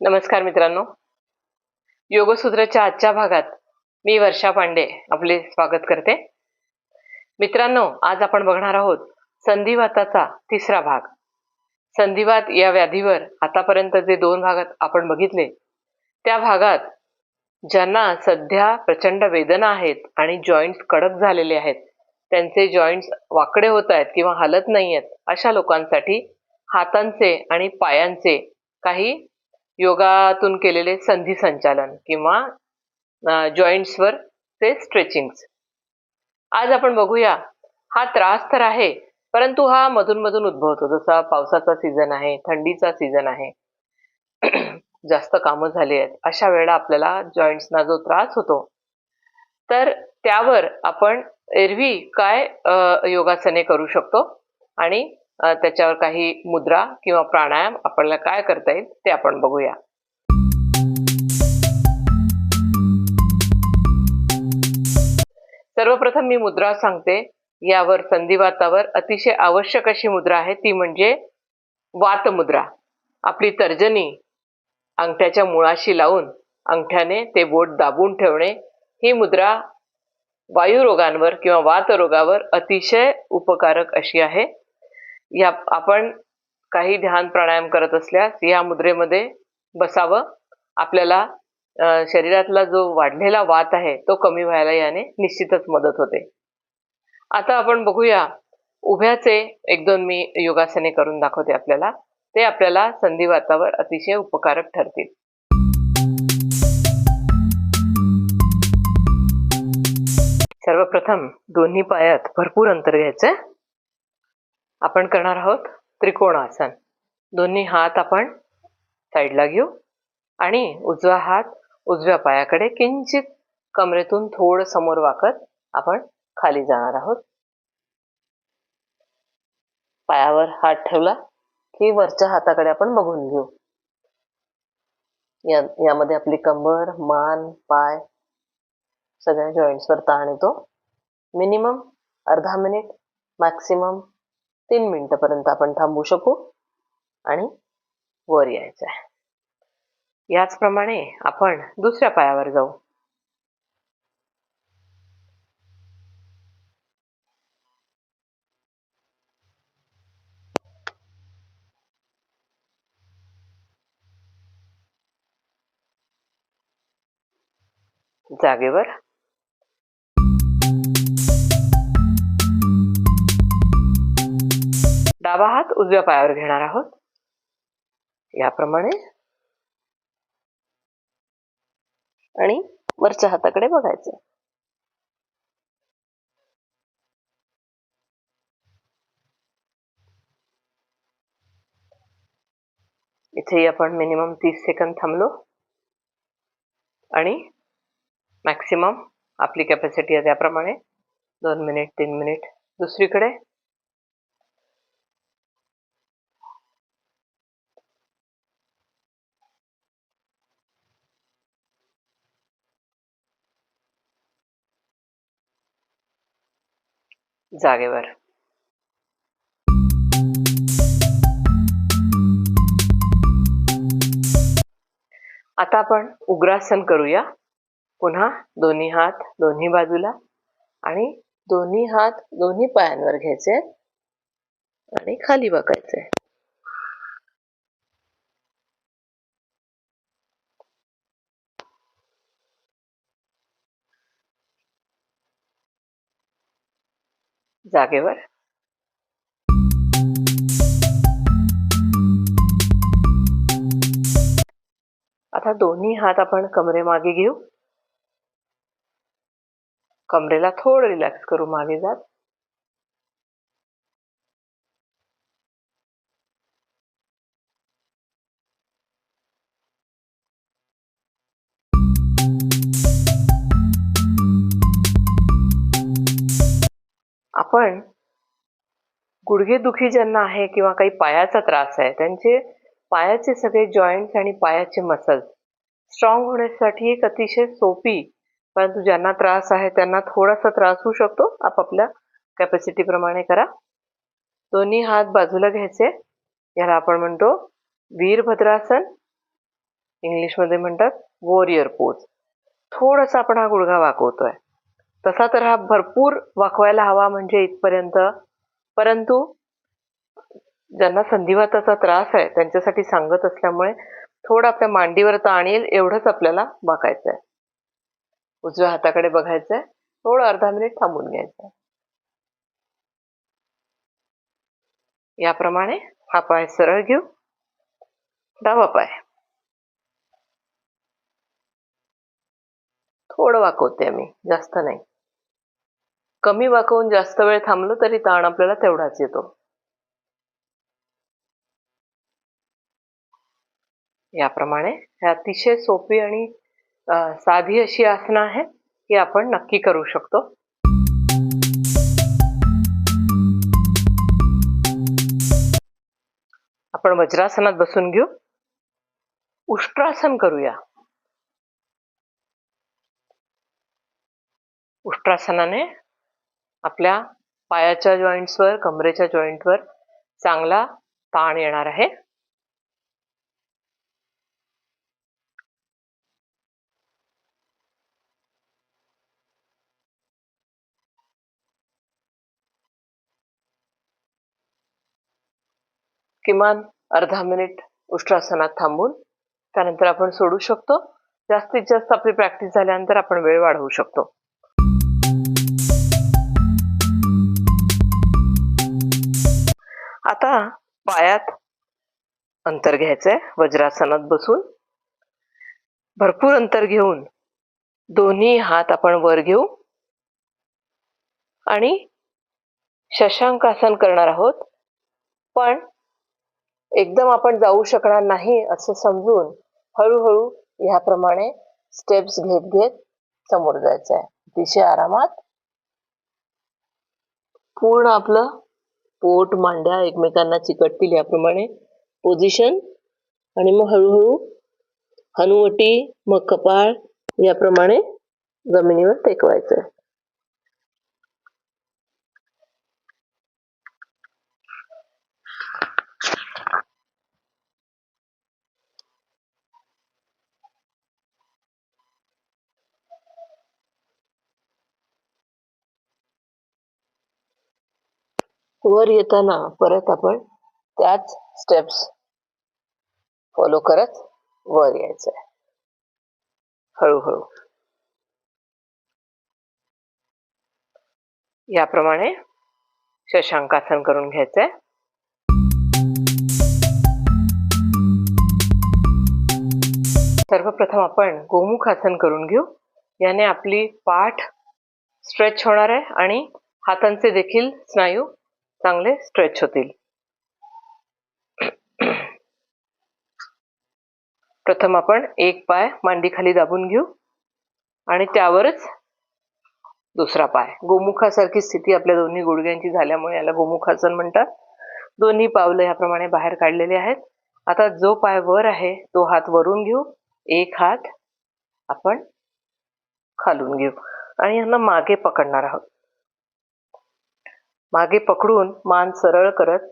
नमस्कार मित्रांनो. योगसूत्रच्या आजच्या भागात मी वर्षा पांडे आपले स्वागत करते. मित्रांनो आज आपण बघणार आहोत संधिवाताचा तिसरा भाग. संधिवात या व्याधीवर आतापर्यंत जे दोन भागात आपण बघितले त्या भागात ज्यांना सध्या प्रचंड वेदना आहेत आणि जॉईंट्स कडक झालेले आहेत त्यांचे जॉईंट्स वाकडे होत आहेत किंवा हलत नाही आहेत अशा लोकांसाठी हातांचे आणि पायांचे काही योगातून केलेले संधी संचालन किंवा जॉईंट्सवर ते स्ट्रेचिंग्स आज आपण बघूया हा त्रास तर आहे परंतु हा मधून मधून उद्भवतो. जसा पावसाचा सीझन आहे थंडीचा सीझन आहे जास्त कामं झाली आहेत अशा वेळेला आपल्याला जॉईंट्सना जो त्रास होतो तर त्यावर आपण एरवी काय योगासने करू शकतो आणि त्याच्यावर काही मुद्रा किंवा प्राणायाम आपल्याला काय करता येईल ते आपण बघूया. सर्वप्रथम मी मुद्रा सांगते. यावर संधिवातावर अतिशय आवश्यक अशी मुद्रा आहे. ती म्हणजे वात मुद्रा. आपली तर्जनी अंगठ्याच्या मुळाशी लावून अंगठ्याने ते बोट दाबून ठेवणे ही मुद्रा वायुरोगांवर किंवा वातरोगावर अतिशय उपकारक अशी आहे. या आपण काही ध्यान प्राणायाम करत असल्यास या मुद्रेमध्ये बसावं. आपल्याला शरीरातला जो वाढलेला वात आहे तो कमी व्हायला याने निश्चितच मदत होते. आता आपण बघूया उभ्याचे एक दोन मी योगासने करून दाखवते आपल्याला. ते आपल्याला संधिवातावर अतिशय उपकारक ठरतील. सर्वप्रथम दोन्ही पायात भरपूर अंतर घ्यायचं. आपण करणार आहोत त्रिकोणासन. दोन्ही हात आपण साईडला घेऊ आणि उजवा हात उजव्या पायाकडे किंचित कमरेतून थोडं समोर वाकत आपण खाली जाणार आहोत. पायावर हात ठेवला की वरच्या हाताकडे आपण बघून घेऊ. या यामध्ये आपली कंबर मान पाय सगळ्या जॉईंट्सवर ताण येतो. मिनिमम अर्धा मिनिट मॅक्सिमम तीन मिनिटापर्यंत आपण थांबू शकू आणि वर यायचं आहे. याचप्रमाणे आपण दुसऱ्या पायावर जाऊ. जागेवर डावा हात उजव्या पायावर घेणार आहोत. याप्रमाणे. आणि वरच्या हाताकडे बघायचं. इथेही आपण मिनिमम तीस सेकंद थांबलो. आणि मॅक्सिमम आपली कॅपॅसिटी आहे त्याप्रमाणे. दोन मिनिट तीन मिनिट. दुसरीकडे जागेवर. आता आपण उग्रासन करूया. पुन्हा दोन्ही हात दोन्ही बाजूला आणि दोन्ही हात दोन्ही पायांवर घ्यायचे आणि खाली बघायचे. जागेवर. आता दोन्ही हात आपण कमरेमागे घेऊ. कमरेला थोडं रिलॅक्स करू मागे जात. गुडघेदुखी ज्यांना आहे किंवा काही पायाचा त्रास आहे त्यांचे पायाचे सगळे जॉईंट्स आणि पायाचे मसल्स स्ट्रॉंग होण्यासाठी एक अतिशय सोपी परंतु ज्यांना त्रास आहे त्यांना थोडासा त्रास होऊ शकतो. आपापल्या कॅपॅसिटी प्रमाणे करा. दोन्ही हात बाजूला घ्यायचे. याला आपण म्हणतो वीरभद्रासन. इंग्लिशमध्ये म्हणतात वॉरियर पोज थोडासा आपण हा गुडघा वाकवतोय. तसा तर हा भरपूर वाकवायला हवा म्हणजे इथपर्यंत परंतु ज्यांना संधिवाताचा त्रास आहे त्यांच्यासाठी सांगत असल्यामुळे थोडं आपल्या मांडीवर ताण येईल एवढंच आपल्याला वाकायचं आहे उजव्या हाताकडे बघायचं आहे थोडं अर्धा मिनिट थांबून घ्यायचं याप्रमाणे हा पाय सरळ घेऊ डावा पाय. थोडं वाकवते मी जास्त नाही. कमी वाकवून जास्त वेळ थांबलो तरी ताण आपल्याला तेवढाच येतो. याप्रमाणे हे अतिशय सोपी आणि साधी अशी आसनं आहे की आपण नक्की करू शकतो. आपण वज्रासनात बसून घेऊ. उष्ट्रासन करूया. उष्ट्रासनाने आपल्या पायाच्या जॉईंट्सवर कमरेच्या जॉईंटवर चांगला ताण येणार आहे. किमान अर्धा मिनिट उष्ट्रासनात थांबून त्यानंतर आपण सोडू शकतो. जास्तीत जास्त आपली प्रॅक्टिस झाल्यानंतर आपण वेळ वाढवू शकतो. आता पायात अंतर घ्यायचंय वज्रासनात बसून. भरपूर अंतर घेऊन दोन्ही हात आपण वर घेऊ. आणि शशांकासन करणार आहोत. पण एकदम आपण जाऊ शकणार नाही असं समजून हळूहळू ह्याप्रमाणे स्टेप्स घेत घेत समोर जायचं आहे अतिशय आरामात पूर्ण आपलं पोट मांड्या एकमेकांना चिकटतील याप्रमाणे पोझिशन आणि मग हळूहळू हनुवटी मग कपाळ याप्रमाणे जमिनीवर टेकवायचं. वर येताना परत आपण त्याच स्टेप्स फॉलो करत वर यायचं आहे हळूहळू. याप्रमाणे शशांकासन करून घ्यायचंय. सर्वप्रथम आपण गोमुख आसन करून घेऊ. याने आपली पाठ स्ट्रेच होणार आहे आणि हातांचे देखील स्नायू चांगले स्ट्रेच होतील. प्रथम आपण एक पाय मांडीखाली दाबून घेऊ आणि त्यावरच दुसरा पाय. गोमुखासारखी स्थिती आपल्या दोन्ही गुडघ्यांची झाल्यामुळे याला गोमुखासन म्हणतात. दोन्ही पावलं याप्रमाणे बाहेर काढलेले आहेत. आता जो पाय वर आहे तो हात वरून घेऊ. एक हात आपण खालून घेऊ. आणि यांना मागे पकडणार आहोत. मागे पकडून मान सरळ करत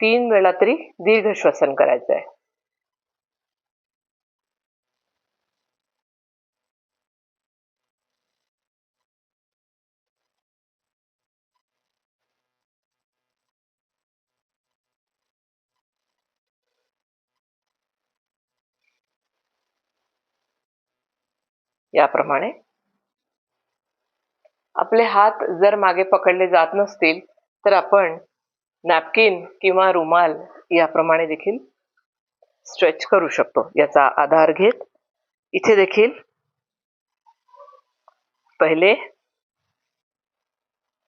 तीन वेळा तरी दीर्घ श्वसन करायचं आहे याप्रमाणे आपले हात जर मागे पकडले जात नसतील तर आपण नॅपकिन किंवा रुमाल याप्रमाणे देखील स्ट्रेच करू शकतो. याचा आधार घेत इथे देखील पहिले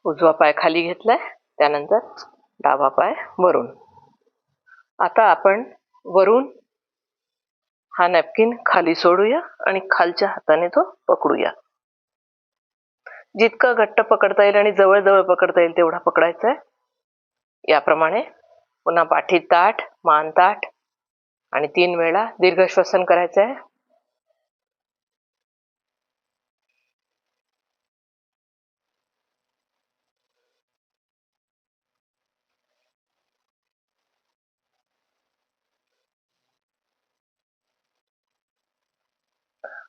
उजवा पाय खाली घेतलाय त्यानंतर डावा पाय वरून. आता आपण वरून हा नॅपकिन खाली सोडूया आणि खालच्या हाताने तो पकडूया. जितकं घट्ट पकडता येईल आणि जवळ जवळ पकडता येईल तेवढा पकडायचा आहे याप्रमाणे पुन्हा पाठी ताठ मान ताठ आणि तीन वेळा दीर्घ श्वसन करायचं आहे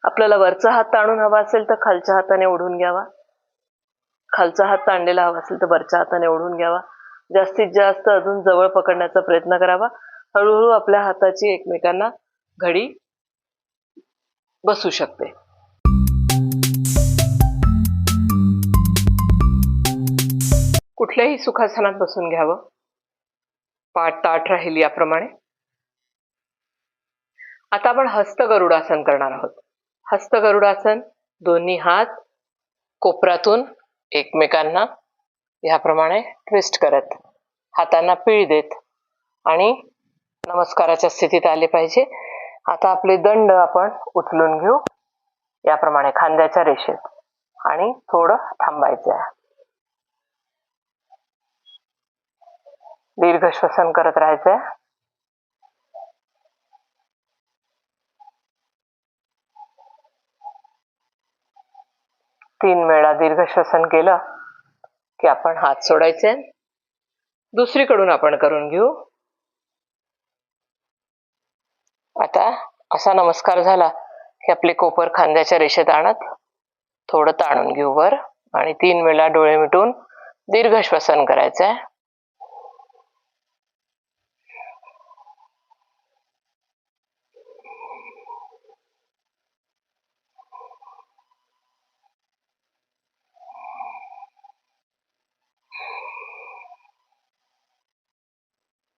आपल्याला वरचा हात ताणून हवा असेल तर खालच्या हाताने ओढून घ्यावा. खालचा हात ताणलेला हवा असेल तर वरच्या हाताने ओढून घ्यावा. जास्तीत जास्त अजून जवळ पकडण्याचा प्रयत्न करावा. हळूहळू आपल्या हाताची एकमेकांना घडी बसू शकते. कुठल्याही सुखासनात बसून घ्यावं. पाठ ताट राहील याप्रमाणे. आता आपण हस्त गरुडासन करणार आहोत. हस्त गरुडासन दोन्ही हात कोपरातून एकमेकांना ह्याप्रमाणे ट्विस्ट करत हातांना पीळ देत आणि नमस्काराच्या स्थितीत आले पाहिजे. आता आपले दंड आपण उचलून घेऊ. याप्रमाणे खांद्याच्या रेषेत आणि थोडं थांबायचं आहे. दीर्घ श्वसन करत राहायचंय. तीन वेळा दीर्घ श्वसन केलं की आपण हात सोडायचे. दुसरीकडून आपण करून घेऊ. आता असा नमस्कार झाला की आपले कोपर खांद्याच्या रेषेत आणत थोडं ताणून घेऊ वर आणि तीन वेळा डोळे मिटून दीर्घ श्वसन करायचं आहे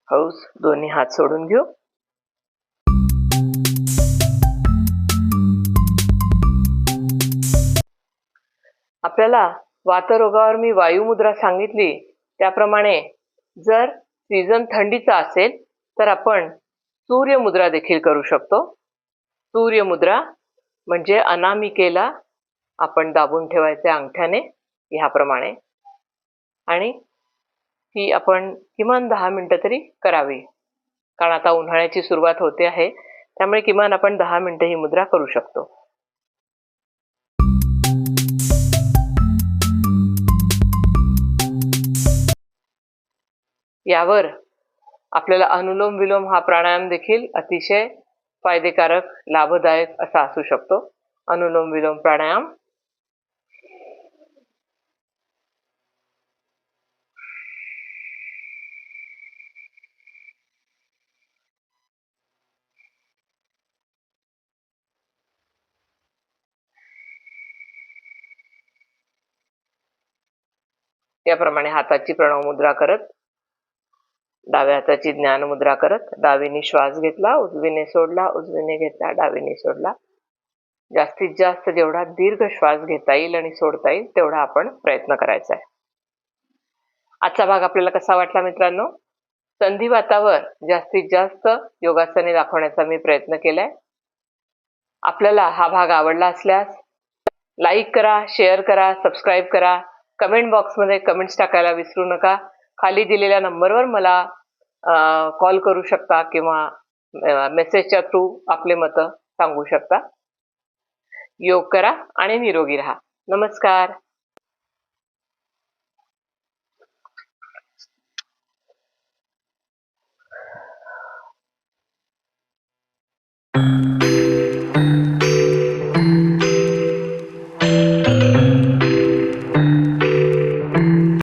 हौस दोन्ही हात सोडून घेऊ. आपल्याला वातरोगावर मी वायुमुद्रा सांगितली. त्याप्रमाणे जर सीझन थंडीचा असेल तर आपण सूर्यमुद्रा देखील करू शकतो. सूर्यमुद्रा म्हणजे अनामिकेला आपण दाबून ठेवायचे अंगठ्याने ह्याप्रमाणे. आणि ही आपण किमान दहा मिनटं तरी करावी. कारण आता उन्हाळ्याची सुरुवात होते आहे त्यामुळे किमान आपण दहा मिनटं ही मुद्रा करू शकतो. यावर आपल्याला अनुलोम विलोम हा प्राणायाम देखील अतिशय फायदेकारक लाभदायक असा असू शकतो. अनुलोम विलोम प्राणायाम याप्रमाणे हाताची प्रणव मुद्रा करत डाव्या हाताची ज्ञान मुद्रा करत डावीने श्वास घेतला उजवीने सोडला उजवीने घेतला डावीने सोडला. जास्तीत जास्त जेवढा दीर्घ श्वास घेता येईल आणि सोडता येईल तेवढा आपण प्रयत्न करायचा आहे. आजचा भाग आपल्याला कसा वाटला मित्रांनो? संधिवातावर जास्तीत जास्त योगासने दाखवण्याचा मी प्रयत्न केलाय. आपल्याला हा भाग आवडला असल्यास लाईक करा शेअर करा सबस्क्राईब करा. कमेंट बॉक्समध्ये कमेंट्स टाकायला विसरू नका. खाली दिलेल्या नंबरवर मला कॉल करू शकता किंवा मेसेजच्या थ्रू आपले मतं सांगू शकता. योग करा आणि निरोगी राहा. नमस्कार. thank mm -hmm. you